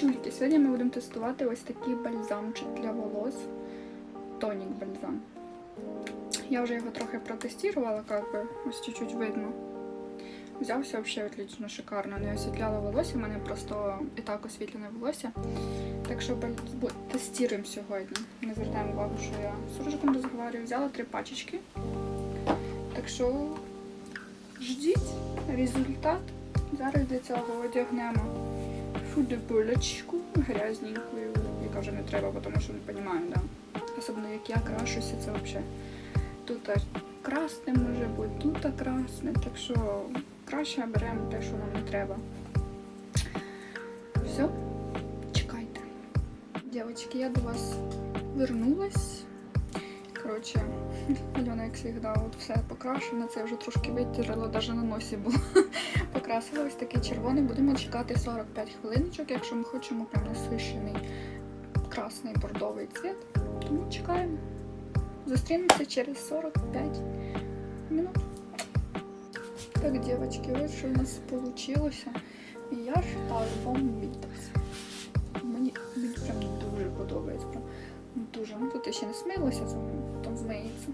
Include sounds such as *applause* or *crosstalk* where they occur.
Дівчульки, сьогодні ми будемо тестувати ось такий бальзамчик для волос. Тонік бальзам. Я вже його трохи протестувала, как би, ось чуть-чуть видно. Взявся взагалі отлично, шикарно. Не освітляла волосся, у мене просто і так освітлене волосся. Так що баль- тестуємо сьогодні. Не звертаємо увагу, що я з суржиком розговорюю. Взяла три пачечки. Так що ждіть результат. Зараз для цього одягнемо футболочку грязненьку, яка вже не треба, тому що не розумію, да. Особливо як я крашуся, це взагалі. Тут красне може бути, тут красне, так що краще беремо те, що нам не треба. Все, чекайте. Дівчатки, я до вас вернулась. Коротше, *laughs* Альона, як завжди, от все покрашено, це вже трошки витірила, навіть на носі було. Покрасила ось такий червоний. Будемо чекати 45 хвилиночок, якщо ми хочемо прям насищений красний бордовий цвіт. Тому чекаємо. Зустрінемося через 45 минут. Так, дівчатки, ось що у нас вийшло. І я вважаю, вам мітець. Мені, мені прям дуже подобається. Дуже. Ну тут я ще не смилася, потім змиється.